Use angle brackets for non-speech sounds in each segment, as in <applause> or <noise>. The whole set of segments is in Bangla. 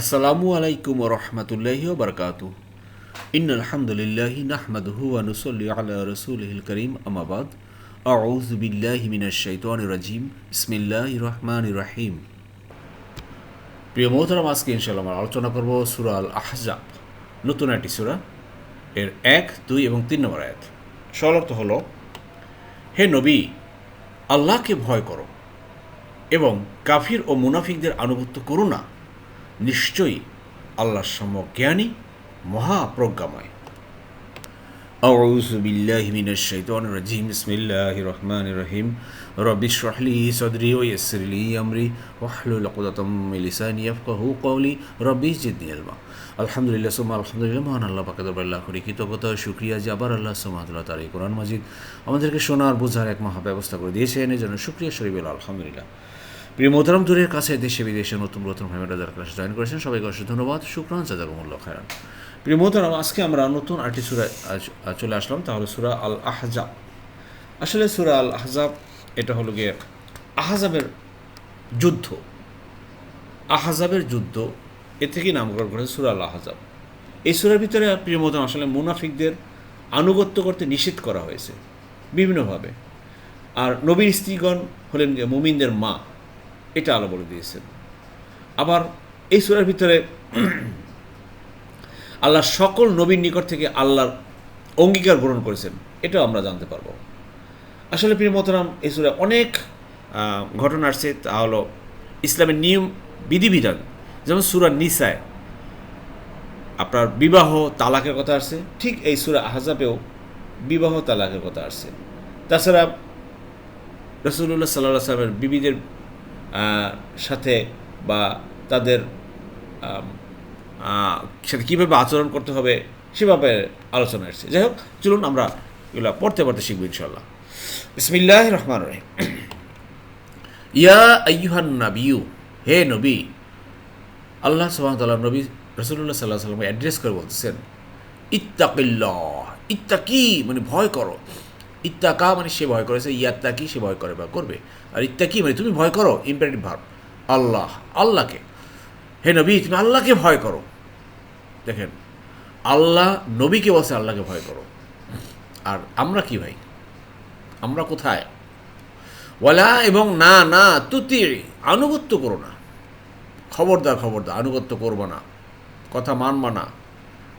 আসসালামু আলাইকুম রহমতুল্লাহি বরকাত ইন আলহামদুলিল্লাহি নাহমাদহু ওয়া নুসাল্লি আলা রাসূলিহিল করিম আমাবাদ আউযু বিল্লাহি মিনাশ শাইতানির রাজিম বিসমিল্লাহির রহমানির রহিম প্রিয় মোহতারাম আজকে ইনশাআল্লাহ আমরা আলোচনা করব সূরা আল আহজাব নতুন একটি সূরা, এর এক, দুই এবং তিন নম্বর আয়াত। সরলর্থ হলো, হে নবী, আল্লাহকে ভয় করো এবং কাফির ও মুনাফিকদের আনুগত্য করো না। নিশ্চয়ই আল্লাহর সমজ্ঞানী মহাপ্রজ্ঞাময় أعوذ بالله من الشيطان الرجيم بسم الله الرحمن الرحيم رب اشرح لي صدري ويسر لي أمري واحلل عقدة من لساني يفقهوا قولي ربي زدني علما আলহামদুলিল্লাহ সুমা আলহামদুলিল্লাহ মহান আল্লাহ পাকে দরবার করি কৃতজ্ঞতা শুক্রিয়া যে আবার আল্লাহ সুমাতুল্লাহ তার এই কোরআন মাজিদ আমাদেরকে শোনার বোঝার এক মহা ব্যবস্থা করে দিয়েছে এনে জন্য শুক্রিয়া শরীফ আলহামদুলিল্লাহ প্রিয় দূরের কাছে দেশে, বিদেশে নতুন নতুন ভাইমেরা যারা ক্লাসে জয়েন করেছেন, সবাইকে অসংখ্য ধন্যবাদ। শুক্রান জাজাকুমুল্লাহ খায়রান। প্রিয় আজকে আমরা নতুন আরেকটি সুরা চলে আসলাম, তাহলে সুরা আল আহজাব আসলে সুরা আল আহজাব এটা হলো গিয়ে আহজাবের যুদ্ধ। আহজাবের যুদ্ধ, এ থেকেই নামকরণ করেছে সুরা আল আহজাব এই সুরার ভিতরে প্রিয় মোহতারাম আসলে মুনাফিকদের আনুগত্য করতে নিষেধ করা হয়েছে, বিভিন্নভাবে। আর নবীর স্ত্রীগণ হলেন মুমিনদের মা। এটা আলো বলে দিয়েছেন। আবার এই সুরার ভিতরে আল্লাহ সকল নবীর নিকট থেকে আল্লাহর অঙ্গীকার গ্রহণ করেছেন, এটাও আমরা জানতে পারব। আসলে প্রিয় মতরাম এই সুরে অনেক ঘটনা আসছে, তা হলো ইসলামের নিয়ম, বিধিবিধান, যেমন সুরা নিসায়, আপনার বিবাহ তালাকের কথা আসছে, ঠিক এই সুরা আহজাবেও বিবাহ তালাকের কথা আসছে। তাছাড়া রসুল্লাহ সাল্লাহ সাল্লামের বিবিদের সাথে বা তাদের সাথে কীভাবে আচরণ করতে হবে সেভাবে আলোচনা এসছে যাই হোক, চলুন আমরা এগুলো পড়তে পড়তে শিখব ইনশাল্লাহ বিসমিল্লাহ রহমান রহিম। ইয়া আইহান নাবিউ হে নবী, আল্লাহ সুবাহতাল্লাহ নবী রসুল্লাহ সাল্লাহ সাল্লাম অ্যাড্রেস করে বলতেছেন, ইত্তাকিল্লাহ, ইত্তাকি মানে ভয় করো। ইত্তাকা মানে সে ভয় করেছে ইয়াত্তাকি সে ভয় করে বা করবে। আর ইত্তাকি মানে তুমি ভয় করো ইম্পারেটিভ ভাব আল্লাহ, আল্লাহকে। হে নবী, তুমি আল্লাহকে ভয় করো। দেখেন, আল্লাহ নবীকে বসে আল্লাহকে ভয় করো। আর আমরা কি ভাই? আমরা কোথায়? ওয়ালা এবং না না, তুতি, আনুগত্য করো না। খবরদার খবরদার, আনুগত্য করব না। কথা মানবা না।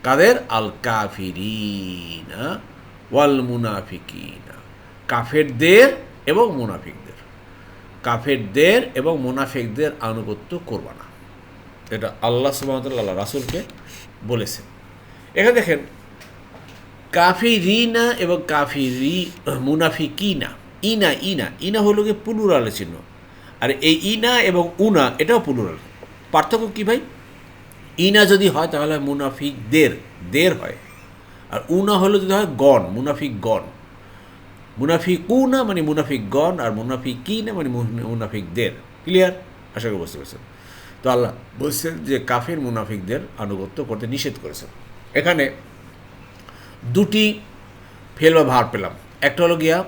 কাদের? আল কাফিরিনা ওয়াল মুনাফিকিনা। কাফেরদের এবং মুনাফিকদের। কাফেরদের এবং মুনাফিকদের আনুগত্য করবা না। এটা আল্লাহ সুবাহতাল্লাহ রাসুলকে বলেছেন। এখানে দেখেন কাফি কাফিরিনা এবং কাফি কাফিরি, মুনাফিকিনা। ইনা ইনা। ইনা হলো গিয়ে পুলুরালের চিহ্ন। আর এই ইনা এবং উনা, এটাও পুলুরাল পার্থক্য কী ভাই? ইনা যদি হয় তাহলে মুনাফিকদের, দের হয়। আর উনা হলো যদি হয় গণ, মুনাফিক গণ। মুনাফিক উনা মানে মুনাফিক গণ আর মুনাফিক কি না মানে মুনাফিকদের ক্লিয়ার আশা করি বুঝতে পারছেন। তো আল্লাহ বলছেন যে কাফের মুনাফিকদের আনুগত্য করতে নিষেধ করেছেন। এখানে দুটি ফেল বা ভার পেলাম। একটা হলো গিয়া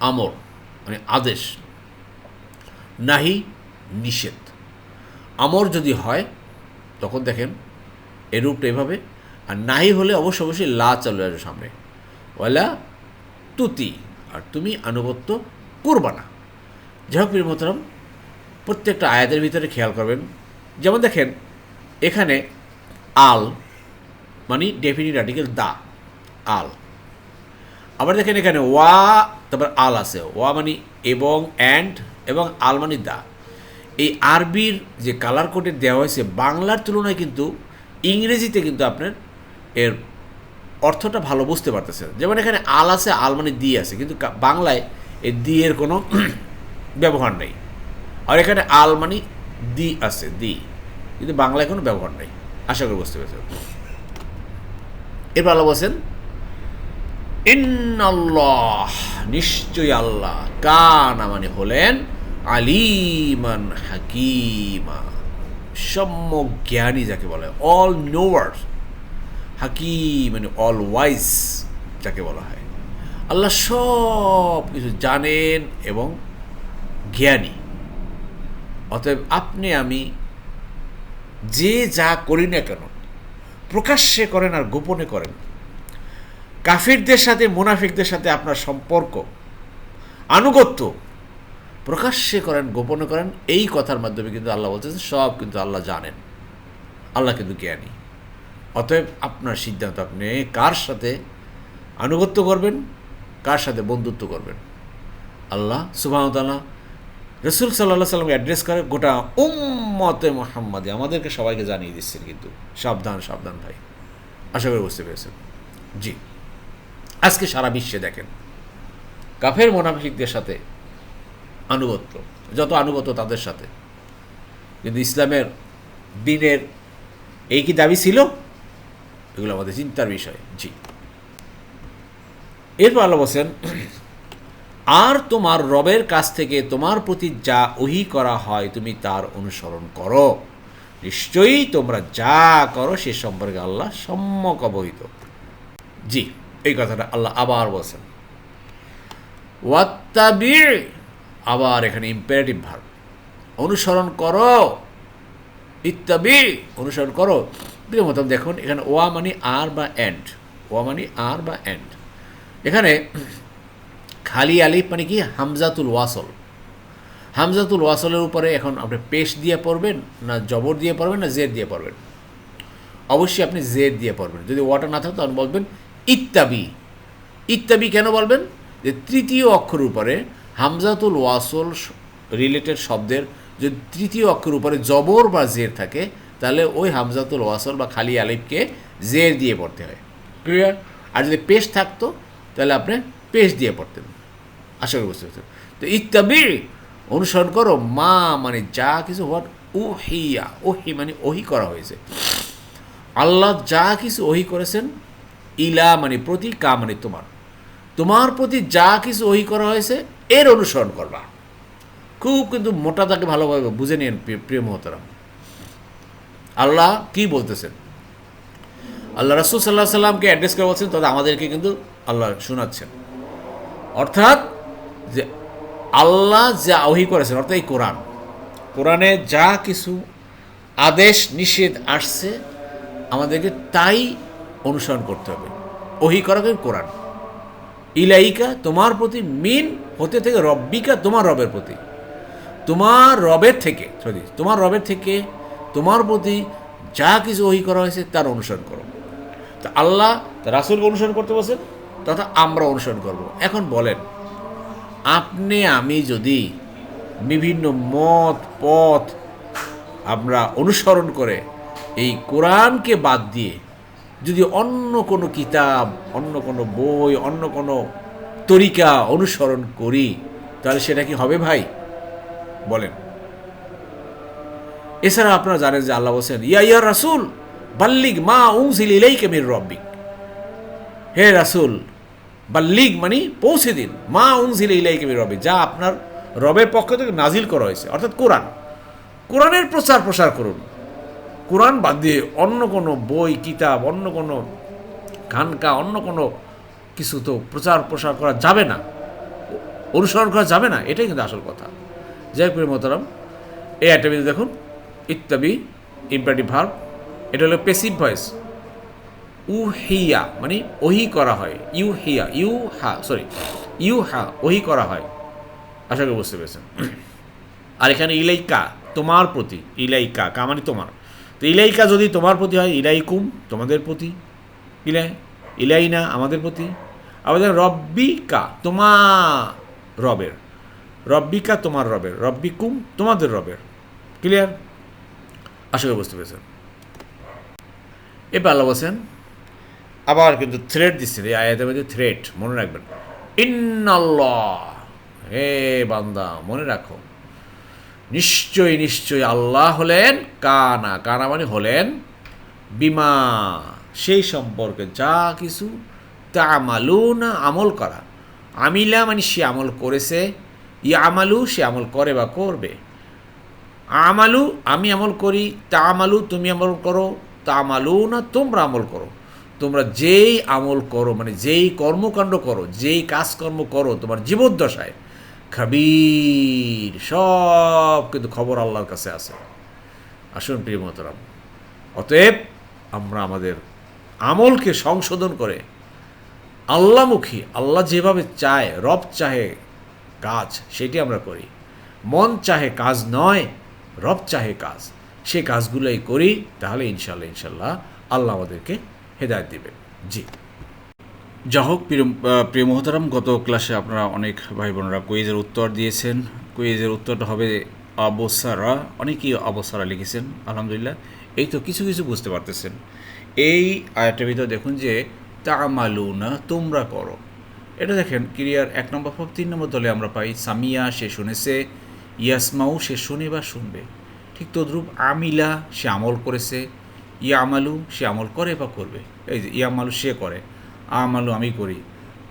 আমর মানে আদেশ। নাহি, নিষেধ। আমর যদি হয়, তখন দেখেন এরূপটা এভাবে আর নাহি হলে অবশ্য অবশ্যই লা চালু আসবে সামনে। ওয়ালা তুতি, আর তুমি আনুগত্য করবা না। যাই হোক মোহতারাম, প্রত্যেকটা আয়াতের ভিতরে খেয়াল করবেন। যেমন দেখেন, এখানে আল মানে ডেফিনিট আর্টিকেল দা, আল। আবার দেখেন এখানে ওয়া, তারপর আল আছে। ওয়া মানে এবং অ্যান্ড এবং আল মানে দা। এই আরবির যে কালার কোডে দেওয়া হয়েছে, বাংলার তুলনায় কিন্তু ইংরেজিতে কিন্তু আপনার এর অর্থটা ভালো বুঝতে পারতেছেন যেমন এখানে আল আছে, আল মানে দি আছে, কিন্তু বাংলায় এই দি এর কোনো <clears throat> ব্যবহার নেই। আর এখানে আল মানে দি আছে, দি। কিন্তু বাংলায় কোনো ব্যবহার নেই। আশা করি বুঝতে পেরেছেন। এরপর আল্লাহ বলছেন, ইন্নাল্লাহ, নিশ্চয়ই আল্লাহ কানা মানে হলেন আলিমান হাকিমা। সম্যক জ্ঞানী যাকে বলে অল নোয়ার হাকিম মানে অল ওয়াইস যাকে বলা হয়। আল্লাহ সব কিছু জানেন এবং জ্ঞানী। অতএব আপনি, আমি যে যা করি না কেন, প্রকাশ্যে করেন আর গোপনে করেন, কাফিরদের সাথে, মুনাফিকদের সাথে আপনার সম্পর্ক, আনুগত্য, প্রকাশ্যে করেন, গোপনে করেন, এই কথার মাধ্যমে কিন্তু আল্লাহ বলতেছেন, সব কিন্তু আল্লাহ জানেন। আল্লাহ কিন্তু জ্ঞানী। অতএব আপনার সিদ্ধান্ত আপনি কার সাথে আনুগত্য করবেন, কার সাথে বন্ধুত্ব করবেন? আল্লাহ সুবাহতাল্লাহ রসুল সাল্লাহ সাল্লামকে অ্যাড্রেস করে, গোটা উম্মতে মোহাম্মদে আমাদেরকে সবাইকে জানিয়ে দিচ্ছেন কিন্তু। সাবধান সাবধান ভাই। আশা করি বুঝতে পেরেছেন। জি। আজকে সারা বিশ্বে দেখেন, কাফের মোনাফিকদের সাথে আনুগত্য, যত আনুগত্য তাদের সাথে। কিন্তু ইসলামের দিনের এই কি দাবি ছিল? এগুলো আমাদের চিন্তার বিষয়, জি। এরপর আল্লাহ বলছেন, আর তোমার রবের কাছ থেকে তোমার প্রতি যা ওহি করা হয় তুমি তার অনুসরণ করো। নিশ্চয়ই তোমরা যা করো সে সম্পর্কে আল্লাহ সম্যক অবহিত। জি, এই কথাটা আল্লাহ আবার বলছেন। ওয়াত্তাবি, আবার এখানে ইম্পারেটিভ ভার অনুসরণ করো। ইত্যাবি অনুসরণ করো। প্রিয় মতন দেখুন, এখানে ওয়া মানে আর বা অ্যান্ড ওয়া মানে আর বা অ্যান্ড এখানে খালি আলিফ মানে কি? হামজাতুল ওয়াসল। হামজাতুল ওয়াসলের উপরে এখন আপনি পেশ দিয়ে পড়বেন না জবর দিয়ে পড়বেন না জের দিয়ে পড়বেন। অবশ্যই আপনি জের দিয়ে পড়বেন। যদি ওয়াটা না থাকে তখন বলবেন ইত্যাবি ইত্যাবি কেন বলবেন? যে তৃতীয় অক্ষর উপরে হামজাতুল ওয়াসল রিলেটেড শব্দের যদি তৃতীয় অক্ষর উপরে জবর বা জের থাকে তাহলে ওই হামজাতুল ওয়াসল বা খালি আলিফকে জের দিয়ে পড়তে হয়। ক্লিয়ার আর যদি পেশ থাকতো তাহলে আপনি পেশ দিয়ে পড়তেন। আশা করি বুঝতে পারছেন। তো ইত্যাবি অনুসরণ করো মা মানে যা কিছু হোয়াট ওহিয়া ওহি মানে ওহি করা হয়েছে। আল্লাহ যা কিছু ওহি করেছেন ইলা মানে প্রতি কা মানে তোমার। তোমার প্রতি যা কিছু ওহি করা হয়েছে এর অনুসরণ করবা। খুব কিন্তু মোটা তাকে ভালোভাবে বুঝে নিন প্রিয় মহতারাম। আল্লাহ কি বলতেছেন? আল্লাহ রাসুল সাল্লাহ সাল্লামকে অ্যাড্রেস করে বলছেন, তবে আমাদেরকে কিন্তু আল্লাহ শোনাচ্ছেন। অর্থাৎ যে আল্লাহ যা ওহি করেছেন, অর্থাৎ এই কোরআন, কোরআনে যা কিছু আদেশ, নিষেধ আসছে, আমাদেরকে তাই অনুসরণ করতে হবে। ওহি করা কোরআন। ইলাইকা, তোমার প্রতি মিন হতে থেকে রব্বিকা, তোমার রবের প্রতি। তোমার রবের থেকে, সরি, তোমার রবের থেকে তোমার প্রতি যা কিছু ওহি করা হয়েছে তার অনুসরণ করো। তা আল্লাহ রাসুলকে অনুসরণ করতে বলছেন, তথা আমরা অনুসরণ করব। এখন বলেন, আপনি, আমি যদি বিভিন্ন মত, পথ আমরা অনুসরণ করে এই কোরআনকে বাদ দিয়ে যদি অন্য কোনো কিতাব, অন্য কোনো বই, অন্য কোনো তরিকা অনুসরণ করি, তাহলে সেটা কি হবে ভাই? বলেন। এছাড়া আপনারা জানেন যে আল্লাহ বলছেন, ইয়া ইয়া রাসুল বাল্লিক মা উংসিল ইলাই কেমির রব্বিক। হে রাসুল বাল্লিক মানে পৌঁছে দিন, মা উংসিল ইলাই কেমির রব্বিক, যা আপনার রবের পক্ষ থেকে নাজিল করা হয়েছে। অর্থাৎ কোরআন। কোরআনের প্রচার প্রসার করুন। কোরআন বাদ দিয়ে অন্য কোনো বই, কিতাব, অন্য কোনো খানকা অন্য কোনো কিছু তো প্রচার প্রসার করা যাবে না। অনুসরণ করা যাবে না। এটাই কিন্তু আসল কথা। যাই প্রিয় মতরম এই বিন্দু দেখুন। ইত্যাদি ইম্পারেটিভ ভার্ব এটা হলো পেসিভ ভয়েস উ হিয়া মানে ওহি করা হয়। ইউ হিয়া, ইউ হা সরি ইউ হা, ওহি করা হয়। আশা করি বুঝতে পেরেছেন। আর এখানে ইলাইকা, তোমার প্রতি, ইলাইকা, কা মানে তোমার। তো ইলাইকা যদি তোমার প্রতি হয়, ইলাইকুম, তোমাদের প্রতি। ইলাই ইলাইনা, আমাদের প্রতি। আবার রব্বিকা তোমার রবের। রব্বিকা, তোমার রবের। রব্বিকুম, তোমাদের রবের। ক্লিয়ার আশা করি বুঝতে পেরেছেন। এবার আল্লাহ বলছেন, আবার কিন্তু থ্রেড দিচ্ছে এই আয়াতের মধ্যে থ্রেড মনে রাখবেন। ইন্নাল্লাহ, হে বান্দা, মনে রাখো। নিশ্চয়ই নিশ্চয়ই আল্লাহ হলেন কানা কানা মানে হলেন বিমা, সেই সম্পর্কে যা কিছু তা আমালু না আমল করা। আমিলা মানে সে আমল করেছে ই আমালু সে আমল করে বা করবে। আমালু, আমি আমল করি, তা আমালু, তুমি আমল করো, তা আমালু না তোমরা আমল করো। তোমরা যেই আমল করো মানে যেই কর্মকাণ্ড করো, যেই কাজকর্ম করো, তোমার জীবদ্দশায়, খাবির, সব কিন্তু খবর আল্লাহর কাছে আছে। আসুন, প্রিয় মোহতারাম। অতএব আমরা আমাদের আমলকে সংশোধন করে, আল্লামুখী, আল্লাহ যেভাবে চায়, রব চাহে কাজ, সেটি আমরা করি। মন চাহে কাজ নয় রব চাহে কাজ। সে কাজগুলোই করি, তাহলে ইনশাল্লাহ ইনশাল্লাহ আল্লাহ আমাদেরকে হেদায়ত দিবেন জি। যা হোক, প্রিয় মহতারাম, গত ক্লাসে আপনারা অনেক ভাই বোনরা কুইজের উত্তর দিয়েছেন। কুইজের উত্তরটা হবে অবসারা অনেকেই অবসারা লিখেছেন, আলহামদুলিল্লাহ। এই তো কিছু কিছু বুঝতে পারতেছেন। এই আয়াতের ভিতরে দেখুন যে, তামালুনা, তোমরা করো। এটা দেখেন ক্রিয়ার এক নম্বর ভাব তিন নম্বর দলে আমরা পাই, সামিয়া, সে শুনেছে। ইয়াসমাউ, সে শুনে বা শুনবে। ঠিক তদ্রূপ আমিলা, সে আমল করেছে। ইয়ামালু, সে আমল করে বা করবে। এই যে, ইয়ামালু সে করে। আমালু আমি করি।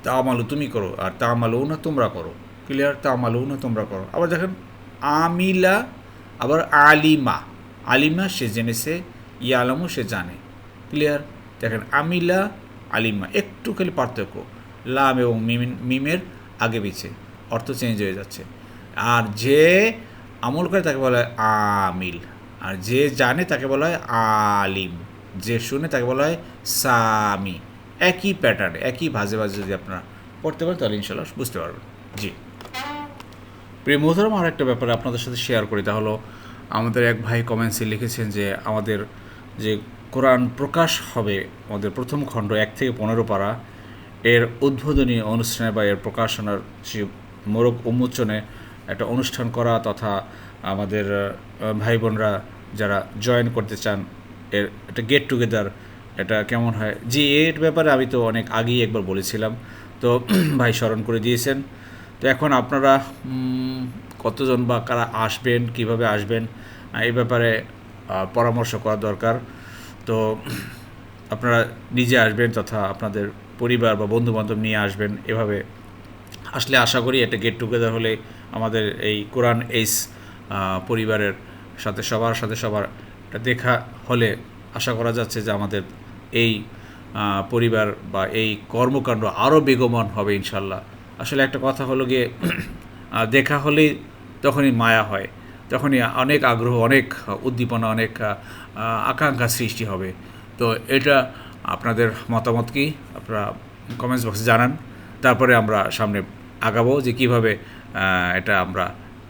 তা আমালু তুমি করো। আর তা আমালু না তোমরা করো। ক্লিয়ার তা আমালু না তোমরা করো। আবার দেখেন, আমিলা, আবার আলিমা। আলিমা সে জেনেছে, ইয়ালামু সে জানে। ক্লিয়ার দেখেন, আমিলা, আলিমা, একটু খালি পার্থক্য। লাম এবং মিম, মিমের আগে পিছে। অর্থ চেঞ্জ হয়ে যাচ্ছে। আর যে আমল করে তাকে বলা হয় আমিল। আর যে জানে তাকে বলা হয় আলিম। যে শুনে তাকে বলা হয় সামি। একই প্যাটার্ন একই ভাজে ভাজে যদি আপনারা পড়তে পারেন, তাহলে ইনশাল্লাহ বুঝতে পারবেন। জি। প্রিয় মোহতারাম আর একটা ব্যাপারে আপনাদের সাথে শেয়ার করি। তা হলো, আমাদের এক ভাই কমেন্টসে লিখেছেন যে, আমাদের যে কোরআন প্রকাশ হবে, আমাদের প্রথম খণ্ড এক থেকে পনেরো পারা, এর উদ্বোধনী অনুষ্ঠানে বা এর প্রকাশনার যে মোরগ উন্মোচনে একটা অনুষ্ঠান করা তথা আমাদের ভাই বোনরা যারা জয়েন করতে চান, এর একটা গেট টুগেদার এটা কেমন হয়? জি, এর ব্যাপারে আমি তো অনেক আগেই একবার বলেছিলাম। তো <clears throat> ভাই স্মরণ করে দিয়েছেন। তো এখন আপনারা কতজন বা কারা আসবেন, কীভাবে আসবেন এই ব্যাপারে পরামর্শ করা দরকার। তো <clears throat> আপনারা নিজে আসবেন তথা আপনাদের পরিবার বা বন্ধুবান্ধব নিয়ে আসবেন। এভাবে আসলে আশা করি একটা গেট টুগেদার হলে আমাদের এই কোরআন এইস পরিবারের সাথে, সবার সাথে, সবার দেখা হলে আশা করা যাচ্ছে যে আমাদের এই পরিবার বা এই কর্মকাণ্ড আরও বেগমন হবে ইনশাল্লাহ। আসলে একটা কথা হলো গিয়ে <clears throat> দেখা হলেই তখনই মায়া হয়, তখনই অনেক আগ্রহ, অনেক উদ্দীপনা, অনেক আকাঙ্ক্ষা সৃষ্টি হবে। তো এটা আপনাদের মতামত কি? আপনারা কমেন্টস বক্সে জানান, তারপরে আমরা সামনে আগাবো যে কীভাবে এটা আমরা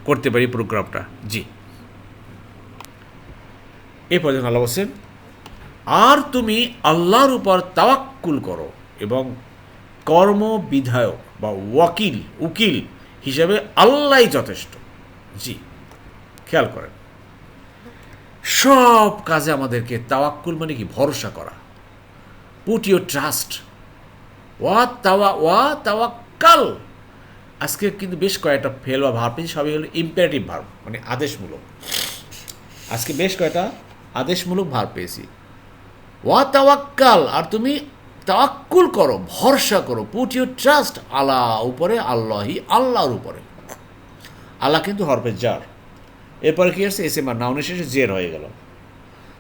করতে পারি প্রোগ্রামটা। জি। এই পর্যন্ত আল্লাহ বলছেন, আর তুমি আল্লাহর উপর তাওয়াক্কুল করো এবং কর্ম বিধায়ক বা ওয়াকিল, উকিল হিসেবে আল্লাহই যথেষ্ট। জি, খেয়াল করেন। সব কাজে আমাদেরকে তাওয়াক্কুল মানে কি? ভরসা করা। পুট ইউর ট্রাস্ট ওয়া তাওয়া, ওয়া তাওয়াক্কাল। আজকে কিন্তু বেশ কয়েকটা ফেল বা ভার্ব পেয়েছি সবই হলো ইম্পারেটিভ ভার্ব মানে আদেশমূলক। আজকে বেশ কয়েকটা আদেশমূলক ভার পেয়েছি। ওয়া তাওয়াক্কাল আর তুমি তাওয়াক্কুল করো, ভরসা করো পুট ইউর ট্রাস্ট আল্লাহ উপরে, আল্লাহি আল্লাহর উপরে। আল্লাহ কিন্তু হরফে জার এরপরে কি আসছে? এসে মা নাউনের শেষে জের হয়ে গেল।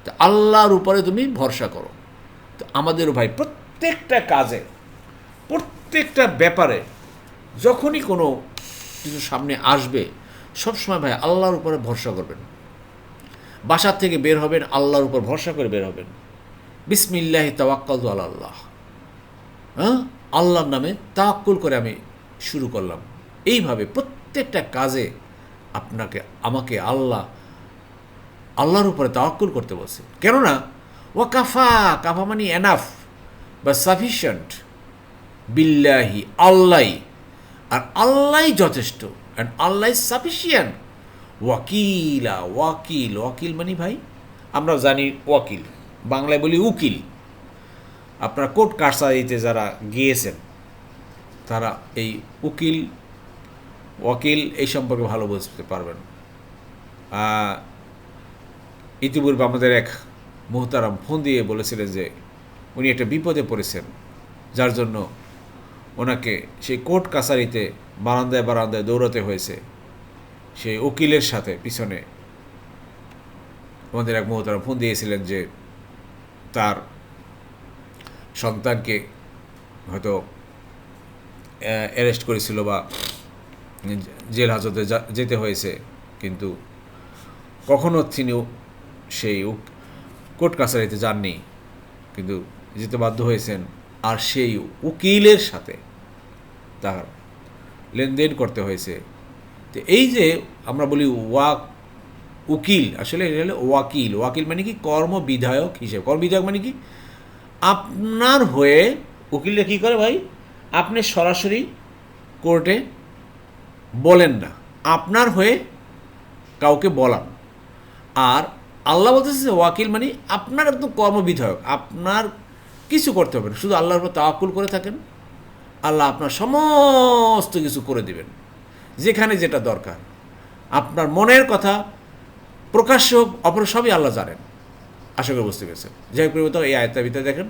তো আল্লাহর উপরে তুমি ভরসা করো। তো আমাদেরও ভাই প্রত্যেকটা কাজে, প্রত্যেকটা ব্যাপারে যখনই কোনো কিছু সামনে আসবে, সবসময় ভাই আল্লাহর উপরে ভরসা করবেন। বাসার থেকে বের হবেন, আল্লাহর উপর ভরসা করে বের হবেন। বিসমিল্লাহি তাওয়াক্কাল আল্লাহ। হ্যাঁ? আল্লাহর নামে তাওয়াক্কুল করে আমি শুরু করলাম। এইভাবে প্রত্যেকটা কাজে আপনাকে, আমাকে আল্লাহ, আল্লাহর উপরে তাওয়াক্কুল করতে বলছে। কেননা ও কাফা কাফা মানে এনাফ বা সাফিসিয়েন্ট বিল্লাহি আল্লাহ আর আল্লাহ যথেষ্ট অ্যান্ড আল্লাহ সাফিসিয়েন্ট ওয়াকিলা, ওয়াকিল ওয়াকিল মানে ভাই? আমরা জানি ওয়াকিল, বাংলায় বলি উকিল। আপনার কোর্ট কাছারিতে যারা গিয়েছেন, তারা এই উকিল, ওয়াকিল এই সম্পর্কে ভালো বুঝতে পারবেন। ইতিপূর্বে আমাদের এক মোহতারাম ফোন দিয়ে বলেছিলেন যে, উনি একটা বিপদে পড়েছেন, যার জন্য ওনাকে সেই কোর্ট কাছারিতে বারান্দায় বারান্দায় দৌড়াতে হয়েছে সেই উকিলের সাথে পিছনে। আমাদের এক মহতারাম ফোন দিয়েছিলেন যে তার সন্তানকে হয়তো অ্যারেস্ট করেছিল বা জেল হাজতে যেতে হয়েছে। কিন্তু কখনো তিনি সেই কোর্ট কাছারিতে যাননি। কিন্তু যেতে বাধ্য হয়েছেন আর সেই উকিলের সাথে তার লেনদেন করতে হয়েছে। তো এই যে আমরা বলি ওয়াক উকিল, আসলে এটা হলো ওয়াকিল। ওয়াকিল মানে কি? কর্মবিধায়ক হিসেবে। কর্মবিধায়ক মানে কি? আপনার হয়ে উকিলরা কী করে ভাই? আপনি সরাসরি কোর্টে বলেন না। আপনার হয়ে কাউকে বলান। আর আল্লাহ বলতেছে ওয়াকিল মানে আপনার একদম কর্মবিধায়ক। আপনার কিছু করতে হবে না। শুধু আল্লাহর উপর তাওয়াক্কুল করে থাকেন। আল্লাহ আপনার সমস্ত কিছু করে দিবেন। যেখানে যেটা দরকার। আপনার মনের কথা প্রকাশ্য হোক, অপর সবই আল্লাহ জানেন। আশা করে বুঝতে পেরেছেন। যাই হোক এই আয়তার ভিতরে দেখেন,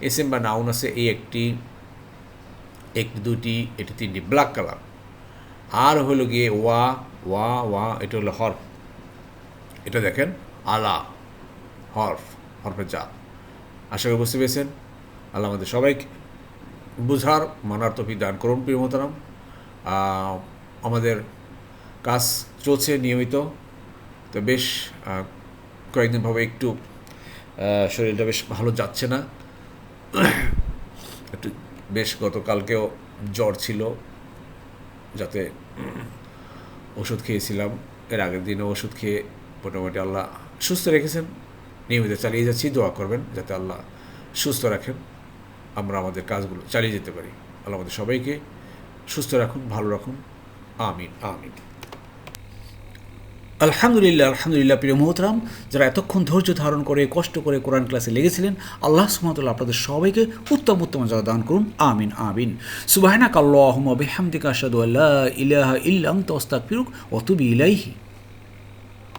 এসএম বা নাউন আছে, এই একটি একটি দুটি এটি তিনটি, ব্ল্যাক কালার। আর হলো গিয়ে ওয়া ওয়া ওয়া, এটা হলো হরফ। এটা দেখেন, আলা, হরফ, হরফের জাত। আশা করি বুঝতে পেরেছেন। আল্লাহ আমাদের সবাইকে বুঝার, মানার তফি দান করুন প্রিয় মোহতারাম। আমাদের কাজ চলছে নিয়মিত। তো বেশ কয়েকদিনভাবে একটু শরীরটা বেশ ভালো যাচ্ছে না। একটু বেশ গতকালকেও জ্বর ছিল, যাতে ওষুধ খেয়েছিলাম। এর আগের দিনও ওষুধ খেয়ে মোটামুটি আল্লাহ সুস্থ রেখেছেন। নিয়মিত চালিয়ে যাচ্ছি, দোয়া করবেন যাতে আল্লাহ সুস্থ রাখেন। আমরা আমাদের কাজগুলো চালিয়ে যেতে পারি। আল্লাহ আমাদের সবাইকে সুস্থ রাখুন, ভালো রাখুন। আমিন আমিন। আলহামদুলিল্লাহ আলহামদুলিল্লাহ প্রিয় মোহতরাম, যারা এতক্ষণ ধৈর্য ধারণ করে, কষ্ট করে কোরআন ক্লাসে লেগেছিলেন, আল্লাহ সুমতুল্লাহ আপনাদের সবাইকে উত্তম উত্তম যা দান করুন। আমিন আমিন। সুবাহানা কাল্লাহম বেহামদিকা আসাদু আল্লাহ ইলাহা ইল্লাং তস্তাক পিরুক অতুবি ইলাইহি।